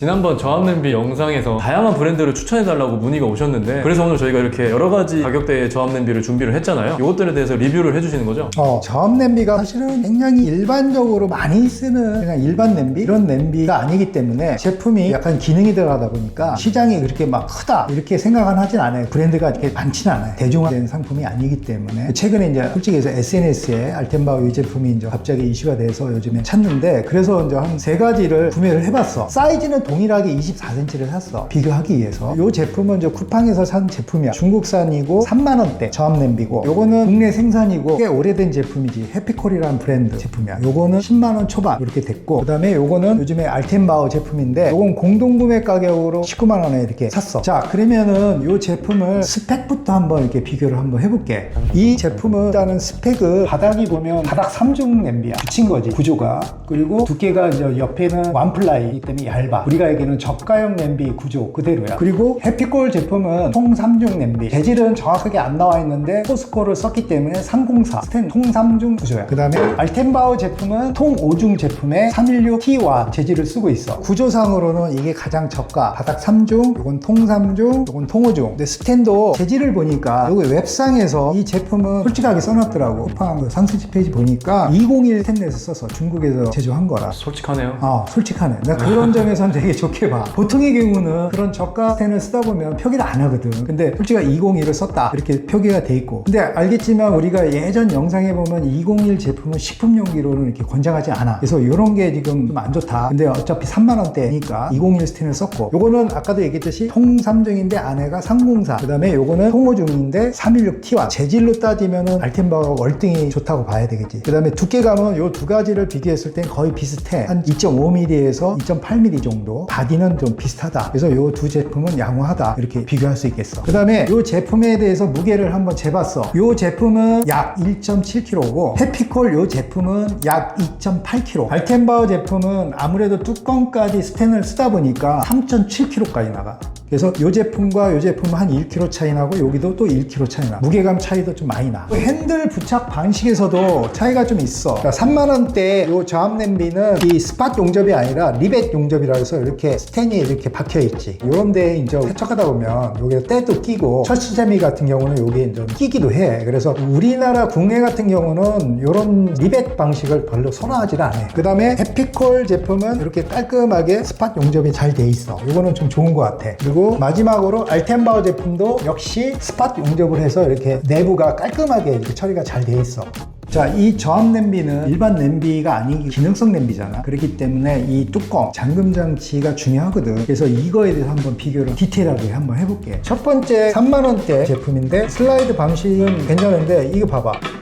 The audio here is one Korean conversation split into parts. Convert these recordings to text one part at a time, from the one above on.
지난번 저압 냄비 영상에서 다양한 브랜드를 추천해달라고 문의가 오셨는데 그래서 오늘 저희가 이렇게 여러 가지 가격대의 저압 냄비를 준비를 했잖아요. 이것들에 대해서 리뷰를 해주시는 거죠? 어, 저압 냄비가 사실은 굉장히 일반적으로 많이 쓰는 그냥 일반 냄비 이런 냄비가 아니기 때문에 제품이 약간 기능이 들어가다 보니까 시장이 그렇게 막 크다 이렇게 생각은 하진 않아요. 브랜드가 이렇게 많지는 않아요. 대중화된 상품이 아니기 때문에 최근에 이제 솔직히 해서 SNS에 알텐바우 이 제품이 이제 갑자기 이슈가 돼서 요즘에 찾는데 그래서 이제 한 세 가지를 구매를 해봤어. 사이즈는 동일하게 24cm를 샀어. 비교하기 위해서. 이 제품은 저 쿠팡에서 산 제품이야. 중국산이고 3만 원대 저압 냄비고 요거는 국내 생산이고 꽤 오래된 제품이지. 해피콜이라는 브랜드 제품이야. 요거는 10만 원 초반 이렇게 됐고 그 다음에 요거는 요즘에 알텐바우 제품인데 요건 공동 구매 가격으로 19만 원에 이렇게 샀어. 자 그러면은 요 제품을 스펙부터 한번 이렇게 비교를 한번 해볼게. 이 제품은 일단은 스펙은 바닥이 보면 바닥 3중 냄비야. 붙인 거지 구조가. 그리고 두께가 이제 옆에는 완플라이이기 때문에 얇아. 우리 가 얘기하는 저가형 냄비 구조 그대로야. 그리고 해피콜 제품은 통 3중 냄비. 재질은 정확하게 안 나와 있는데 포스코를 썼기 때문에 304 스텐 통 3중 구조야. 그 다음에 알텐바우 제품은 통 5중 제품에 316T와 재질을 쓰고 있어. 구조상으로는 이게 가장 저가. 바닥 3중, 이건 통 3중, 이건 통 5중. 근데 스텐도 재질을 보니까 여기 웹상에서 이 제품은 솔직하게 써놨더라고. 쿠팡 그 상세지 페이지 보니까 201 스텐레스 써서 중국에서 제조한 거라. 솔직하네요. 아, 솔직하네. 나 그런 점에서는 되게 좋게 봐. 보통의 경우는 그런 저가 스텐을 쓰다 보면 표기를 안 하거든. 근데 솔직히 201을 썼다. 이렇게 표기가 돼 있고. 근데 알겠지만 우리가 예전 영상에 보면 201 제품은 식품 용기로는 이렇게 권장하지 않아. 그래서 이런 게 지금 좀 안 좋다. 근데 어차피 3만원대니까 201 스텐을 썼고. 요거는 아까도 얘기했듯이 통 3중인데 안에가 304. 그 다음에 요거는 통호중인데 316T와 재질로 따지면은 알텐바가 월등히 좋다고 봐야 되겠지. 그 다음에 두께감은 요 두 가지를 비교했을 땐 거의 비슷해. 한 2.5mm에서 2.8mm 정도. 바디는 좀 비슷하다. 그래서 요두 제품은 양호하다. 이렇게 비교할 수 있겠어. 그 다음에 요 제품에 대해서 무게를 한번 재봤어. 요 제품은 약 1.7kg고 해피콜 요 제품은 약 2.8kg. 알텐바우 제품은 아무래도 뚜껑까지 스텐을 쓰다 보니까 3.7kg까지 나가. 그래서 이 제품과 이 제품은 한 1kg 차이 나고 여기도 또 1kg 차이 나. 무게감 차이도 좀 많이 나. 핸들 부착 방식에서도 차이가 좀 있어. 그러니까 3만 원대 이 저압 냄비는 이 스팟 용접이 아니라 리벳 용접이라 해서 이렇게 스텐이 이렇게 박혀 있지. 이런 데 이제 세척하다 보면 여기에 때도 끼고 철수세미 같은 경우는 여기에 좀 끼기도 해. 그래서 우리나라 국내 같은 경우는 이런 리벳 방식을 별로 선호하지를 않아요. 그 다음에 해피콜 제품은 이렇게 깔끔하게 스팟 용접이 잘 돼 있어. 이거는 좀 좋은 것 같아. 그리고 마지막으로 알텐바우 제품도 역시 스팟 용접을 해서 이렇게 내부가 깔끔하게 이렇게 처리가 잘돼 있어. 자, 이 저압 냄비는 일반 냄비가 아니기 기능성 냄비잖아. 그렇기 때문에 이 뚜껑, 잠금 장치가 중요하거든. 그래서 이거에 대해서 한번 비교를 디테일하게 한번 해볼게. 첫 번째 3만원대 제품인데 슬라이드 방식은 괜찮은데 이거 봐봐.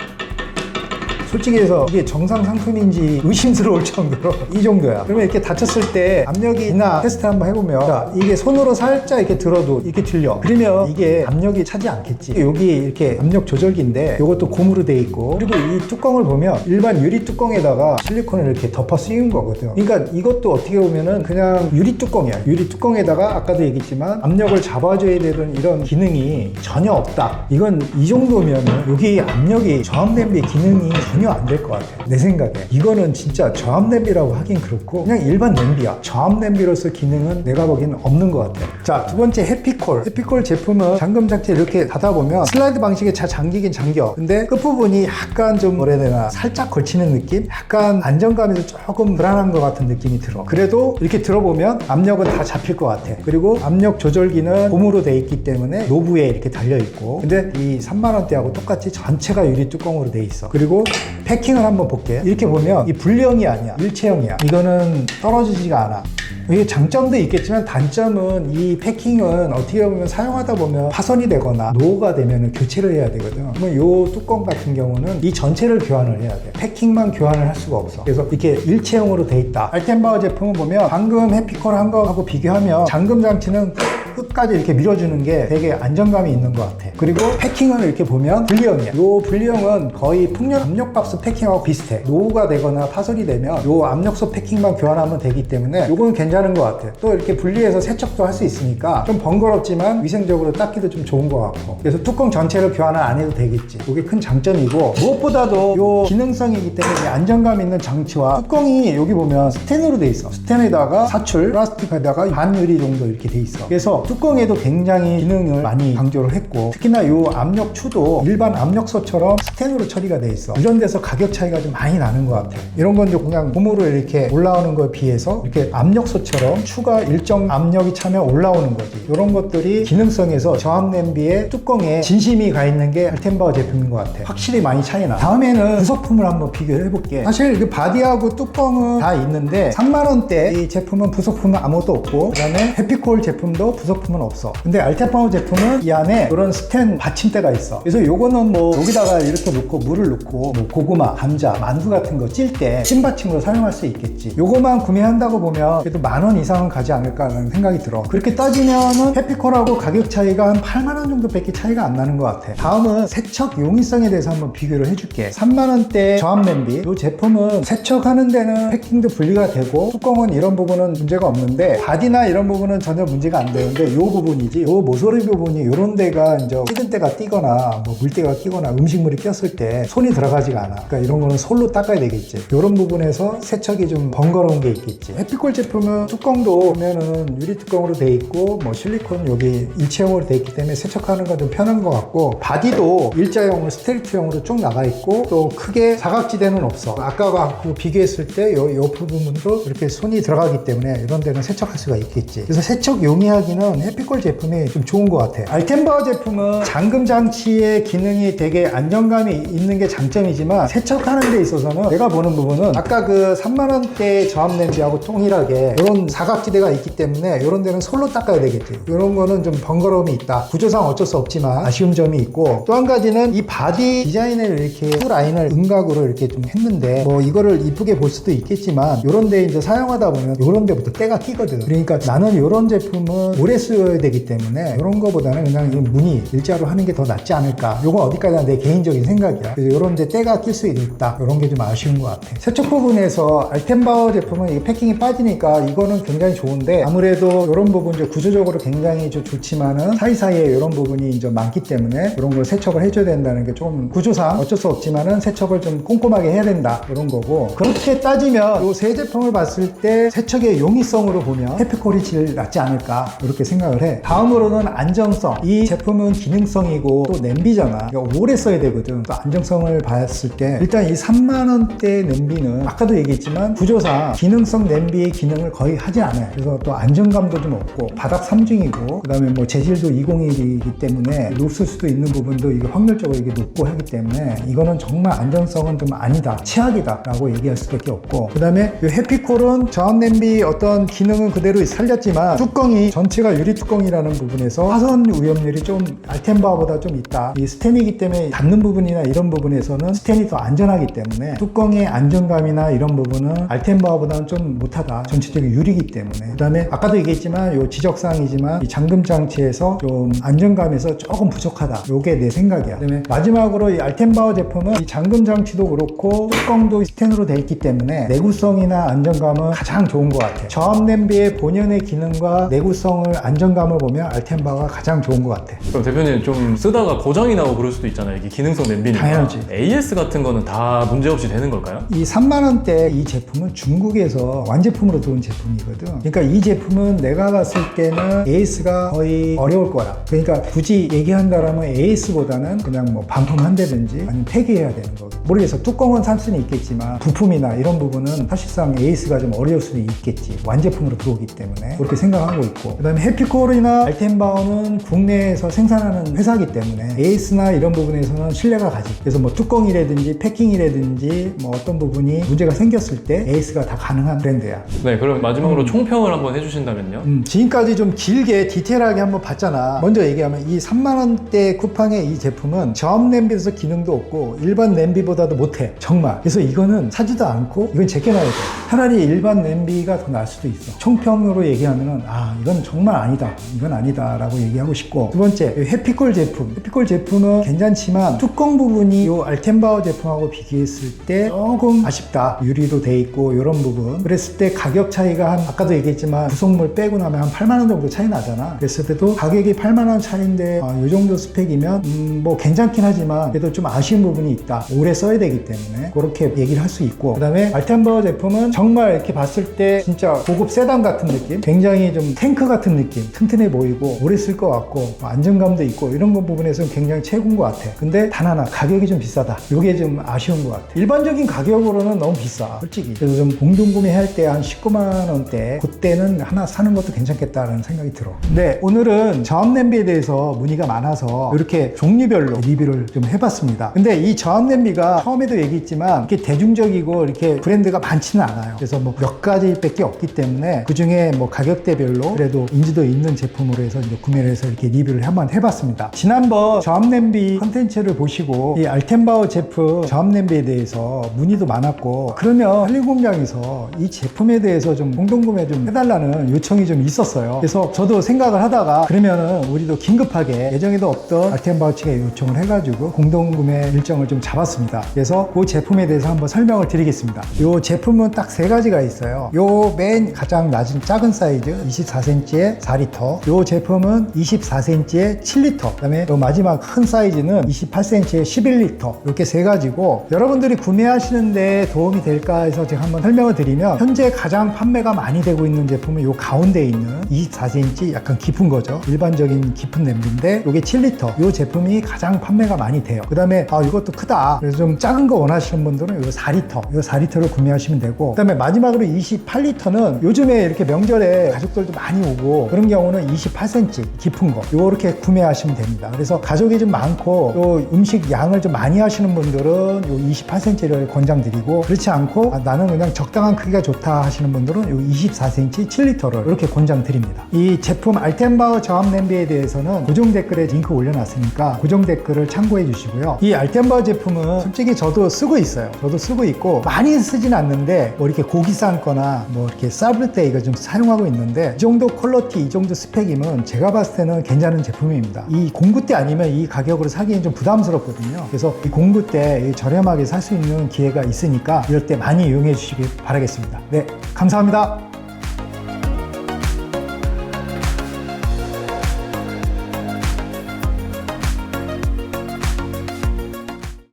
솔직히 해서 이게 정상 상품인지 의심스러울 정도로 이 정도야. 그러면 이렇게 다쳤을 때 압력이 있나 테스트 한번 해보면 자, 이게 손으로 살짝 이렇게 들어도 이렇게 들려. 그러면 이게 압력이 차지 않겠지. 여기 이렇게 압력 조절기인데 이것도 고무로 돼 있고 그리고 이 뚜껑을 보면 일반 유리 뚜껑에다가 실리콘을 이렇게 덮어 씌운 거거든. 그러니까 이것도 어떻게 보면은 그냥 유리 뚜껑이야. 유리 뚜껑에다가 아까도 얘기했지만 압력을 잡아줘야 되는 이런 기능이 전혀 없다. 이건 이 정도면은 여기 압력이 저압 냄비 기능이 전혀 안 될 것 같아. 내 생각에. 이거는 진짜 저압 냄비라고 하긴 그렇고 그냥 일반 냄비야. 저압 냄비로서 기능은 내가 보기에는 없는 것 같아. 자, 두 번째 해피콜. 해피콜 제품은 잠금 장치 이렇게 닫아 보면 슬라이드 방식에 잘 잠기긴 잠겨. 근데 끝부분이 약간 좀 뭐라 해야 되나 살짝 걸치는 느낌? 약간 안정감에서 조금 불안한 것 같은 느낌이 들어. 그래도 이렇게 들어보면 압력은 다 잡힐 것 같아. 그리고 압력 조절기는 고무로 돼 있기 때문에 노브에 이렇게 달려 있고. 근데 이 3만 원대하고 똑같이 전체가 유리 뚜껑으로 돼 있어. 그리고 패킹을 한번 볼게. 이렇게 보면 이 불량이 아니야. 일체형이야. 이거는 떨어지지가 않아. 이게 장점도 있겠지만 단점은 이 패킹은 어떻게 보면 사용하다 보면 파손이 되거나 노후가 되면 교체를 해야 되거든. 그러면 이 뚜껑 같은 경우는 이 전체를 교환을 해야 돼. 패킹만 교환을 할 수가 없어. 그래서 이렇게 일체형으로 돼 있다. 알텐바우 제품을 보면 방금 해피콜 한 거하고 비교하면 잠금 장치는 끝까지 이렇게 밀어주는 게 되게 안정감이 있는 것 같아. 그리고 패킹을 이렇게 보면 분리형이야. 요 분리형은 거의 풍력 압력 밥솥 패킹하고 비슷해. 노후가 되거나 파손이 되면 요 압력솥 패킹만 교환하면 되기 때문에 요거는 괜찮은 것 같아. 또 이렇게 분리해서 세척도 할 수 있으니까 좀 번거롭지만 위생적으로 닦기도 좀 좋은 것 같고. 그래서 뚜껑 전체를 교환을 안 해도 되겠지. 이게 큰 장점이고 무엇보다도 요 기능성이기 때문에 이 안정감 있는 장치와 뚜껑이 여기 보면 스텐으로 돼 있어. 스텐에다가 사출, 플라스틱에다가 반유리 정도 이렇게 돼 있어. 그래서 뚜껑에도 굉장히 기능을 많이 강조를 했고 특히나 요 압력 추도 일반 압력솥처럼 스텐으로 처리가 돼 있어. 이런 데서 가격 차이가 좀 많이 나는 것 같아. 이런 건 이제 그냥 고무로 이렇게 올라오는 거에 비해서 이렇게 압력솥처럼 추가 일정 압력이 차면 올라오는 거지. 이런 것들이 기능성에서 저압 냄비의 뚜껑에 진심이 가 있는 게 알텐바워 제품인 것 같아. 확실히 많이 차이 나. 다음에는 부속품을 한번 비교를 해볼게. 사실 그 바디하고 뚜껑은 다 있는데 3만 원대 이 제품은 부속품은 아무것도 없고 그다음에 해피콜 제품도 부속품은 없어. 근데 알텐바워 제품은 이 안에 이런 스텐 받침대가 있어. 그래서 요거는 뭐 여기다가 이렇게 놓고 물을 넣고 뭐 고구마, 감자, 만두 같은 거 찔 때 찜받침으로 사용할 수 있겠지. 요거만 구매한다고 보면 그래도 만 원 이상은 가지 않을까라는 생각이 들어. 그렇게 따지면은 해피콜하고 가격 차이가 한 8만 원 정도 밖에 차이가 안 나는 것 같아. 다음은 세척 용이성에 대해서 한번 비교를 해줄게. 3만 원대 저압 냄비. 이 제품은 세척하는 데는 패킹도 분리가 되고 뚜껑은 이런 부분은 문제가 없는데 바디나 이런 부분은 전혀 문제가 안 되는데 이 부분이지. 이 모서리 부분이 이런 데가 이제 찌든 때가 띄거나 뭐 물때가 끼거나 음식물이 꼈을 때 손이 들어가지가 않아. 그러니까 이런 거는 솔로 닦아야 되겠지. 이런 부분에서 세척이 좀 번거로운 게 있겠지. 해피콜 제품은 뚜껑도 보면은 유리 뚜껑으로 돼 있고 뭐 실리콘 여기 일체형으로 돼 있기 때문에 세척하는 건 좀 편한 것 같고 바디도 일자형으로 스트레이트형으로 쭉 나가 있고 또 크게 사각지대는 없어. 아까와 그 비교했을 때 요, 요 부분으로 이렇게 손이 들어가기 때문에 이런 데는 세척할 수가 있겠지. 그래서 세척 용이하기는 해피콜 제품이 좀 좋은 것 같아. 알텐바워 제품은 잠금 장치의 기능이 되게 안정감이 있는 게 장점이지만 세척하는 데 있어서는 내가 보는 부분은 아까 그 3만 원대 저압 냄비하고 동일하게 이런 사각지대가 있기 때문에 이런 데는 솔로 닦아야 되겠지. 이런 거는 좀 번거로움이 있다. 구조상 어쩔 수 없지만 아쉬운 점이 있고 또 한 가지는 이 바디 디자인을 이렇게 후 라인을 음각으로 이렇게 좀 했는데 뭐 이거를 이쁘게 볼 수도 있겠지만 이런 데 이제 사용하다 보면 이런 데부터 때가 끼거든. 그러니까 나는 이런 제품은 오래 쓰여야 되기 때문에 이런 거보다는 그냥 이 무늬 일자로 하는 게 더 낫지 않을까. 요건 어디까지나 내 개인적인 생각이야. 그래서 이런 데 때가 낄 수 있다. 이런 게 좀 아쉬운 것 같아. 세척 부분에서 알텐바워 제품은 이 패킹이 빠지니까 이거는 굉장히 좋은데 아무래도 이런 부분 이제 구조적으로 굉장히 좀 좋지만은 사이사이에 이런 부분이 이제 많기 때문에 이런 걸 세척을 해줘야 된다는 게 좀 구조상 어쩔 수 없지만은 세척을 좀 꼼꼼하게 해야 된다. 이런 거고. 그렇게 따지면 이 세 제품을 봤을 때 세척의 용이성으로 보면 해피콜이 제일 낫지 않을까 이렇게 생각을 해. 다음으로는 안정성. 이 제품은 기능성이고 또 냄비잖아. 그러니까 오래 써야 되거든. 또 안정성을 봤을 때 일단 이 3만 원대 냄비는 아까도 얘기했지만 구조상 기능성 냄비의 기능을 거의 하지 않아요. 그래서 또 안정감도 좀 없고 바닥 3중이고 그 다음에 뭐 재질도 201이기 때문에 녹슬 수도 있는 부분도 이게 확률적으로 이게 높고 하기 때문에 이거는 정말 안정성은 좀 아니다 최악이다 라고 얘기할 수밖에 없고 그 다음에 이 해피콜은 저압 냄비 어떤 기능은 그대로 살렸지만 뚜껑이 전체가 유리 뚜껑이라는 부분에서 화선 위험률이 좀 알텐바보다 좀 있다. 이 스텐이기 때문에 닿는 부분이나 이런 부분에서는 스텐이 더 안전하기 때문에 뚜껑의 안정감이나 이런 부분은 알텐바보다는 좀 못하다 전체적인 유리기 때문에 그 다음에 아까도 얘기했지만 요 지적사항이지만 이 잠금 장치에서 좀 안정감에서 조금 부족하다 요게 내 생각이야 그 다음에 마지막으로 이 알텐바워 제품은 이 잠금 장치도 그렇고 뚜껑도 스텐으로 돼 있기 때문에 내구성이나 안정감은 가장 좋은 것 같아 저압 냄비의 본연의 기능과 내구성을 안정감을 보면 알텐바가 가장 좋은 것 같아 그럼 대표님 좀 쓰다가 고장이 나고 그럴 수도 있잖아요. 이게 기능성 냄비니까. 당연하지. AS 같은 거는 다 문제 없이 되는 걸까요? 이 3만 원대 이 제품은 중국에서 완제품으로 들어온 제품이거든. 그러니까 이 제품은 내가 봤을 때는 AS가 거의 어려울 거라. 그러니까 굳이 얘기한다라면 AS보다는 그냥 뭐 반품한다든지 아니면 폐기해야 되는 거. 모르겠어. 뚜껑은 살 수는 있겠지만 부품이나 이런 부분은 사실상 AS가 좀 어려울 수는 있겠지. 완제품으로 들어오기 때문에 그렇게 생각하고 있고. 그다음에 해피콜이나 알텐바오는 국내에서 생산하는 회사이기 때문에 AS나 이런 부분에서는 신뢰가 가지. 그래서 뭐 뚜껑이라든지 패킹이라든지 뭐 어떤 부분이 문제가 생겼을 때 AS가 다 가능한 브랜드야. 네, 그럼 마지막으로 총평을 한번 해주신다면요. 음, 지금까지 좀 길게 디테일하게 한번 봤잖아. 먼저 얘기하면 이 3만원대 쿠팡의 이 제품은 저압 냄비에서 기능도 없고 일반 냄비보다도 못해. 정말. 그래서 이거는 사지도 않고 이건 제껴놔야 돼. 차라리 일반 냄비가 더 나을 수도 있어. 총평으로 얘기하면은 아, 이건 정말 아니다. 이건 아니다 라고 얘기하고 싶고 두 번째 이 해피콜 제품. 해피콜 제품은 괜찮지만 뚜껑 부분이 이 알텐바우 제품하고 비교했을 때 조금 아쉽다. 유리도 돼 있고 이런 부분. 그랬을 때 가격 차이가 한 아까도 얘기했지만 구성물 빼고 나면 한 8만 원 정도 차이 나잖아. 그랬을 때도 가격이 8만 원 차이인데 어, 이 정도 스펙이면 음, 뭐 괜찮긴 하지만 그래도 좀 아쉬운 부분이 있다. 오래 써야 되기 때문에 그렇게 얘기를 할 수 있고 그 다음에 알텐바우 제품은 정말 이렇게 봤을 때 진짜 고급 세단 같은 느낌, 굉장히 좀 탱크 같은 느낌, 튼튼해 보이고 오래 쓸 것 같고 뭐 안정감도 있고 이런 거 부분에서는 굉장히 최고인 것 같아. 근데 단 하나 가격이 좀 비싸다. 이게 좀 아쉬운 것 같아. 일반적인 가격으로는 너무 비싸, 솔직히. 그래서 좀 공동구매할 때 한 19만 원대 그때는 하나 사는 것도 괜찮겠다라는 생각이 들어. 네, 오늘은 저압 냄비에 대해서 문의가 많아서 이렇게 종류별로 리뷰를 좀 해봤습니다. 근데 이 저압 냄비가 처음에도 얘기했지만 이렇게 대중적이고 이렇게 브랜드가 많지는 않아요. 그래서 뭐 몇 가지밖에 없기 때문에 그 중에 뭐 가격대별로 그래도 인지도 있는 제품으로 해서 이제 구매를 해서 이렇게 리뷰를 한번 해봤습니다. 지난번 저압 냄비 컨텐츠를 보시고 이 알텐바우 제품 저압 냄비에 대해서 문의도 많았고 그러면 한림 공장에서 이 제품에 대해서 좀 공동 구매 좀 해달라는 요청이 좀 있었어요. 그래서 저도 생각을 하다가 그러면은 우리도 긴급하게 예정에도 없던 알텐바우 측에 요청을 해가지고 공동 구매 일정을 좀 잡았습니다. 그래서 그 제품에 대해서 한번 설명을 드리겠습니다. 이 제품은 딱 세 가지가 있어요. 요 맨 가장 낮은 작은 사이즈 24cm의 4리터. 요 제품은 24cm의 7리터. 그다음에 요 마지막 큰 사이즈는 28cm의 11리터. 이렇게 세 가지 고 여러분들이 구매하시는 데 도움이 될까 해서 제가 한번 설명을 드리면 현재 가장 판매가 많이 되고 있는 제품은 요 가운데 있는 24cm 약간 깊은 거죠. 일반적인 깊은 냄비인데 이게 7리터. 요 제품이 가장 판매가 많이 돼요. 그 다음에 아 이것도 크다. 그래서 좀 작은 거 원하시는 분들은 요 4리터. 요 4리터를 구매하시면 되고 그 다음에 마지막으로 28리터는 요즘에 이렇게 명절에 가족들도 많이 오고 그런 경우는 28cm 깊은 거 요렇게 구매하시면 됩니다. 그래서 가족이 좀 많고 요 음식 양을 좀 많이 하시는 분들은 요 28cm를 권장드리고 그렇지 않고 아, 나는 그냥 적당한 크기가 좋다 하시는 분들은 요 24cm 7리터를 이렇게 권장드립니다. 이 제품 알텐바우 저압 냄비에 대해서는 고정 댓글에 링크 올려놨으니까 고정 댓글을 참고해 주시고요. 이 알텐바우 제품은 솔직히 저도 쓰고 있어요. 저도 쓰고 있고 많이 쓰진 않는데 뭐 이렇게 고기 삶거나 뭐 이렇게 쌀을 때 이거 좀 사용하고 있는데 이 정도 퀄러티 이 정도 스펙이면 제가 봤을 때는 괜찮은 제품입니다. 이 공구 때 아니면 이 가격으로 사기엔 좀 부담스럽거든요. 그래서 이 공구 때 저렴하게 살 수 있는 기회가 있으니까 이럴 때 많이 이용해 주시길 바라겠습니다. 네, 감사합니다.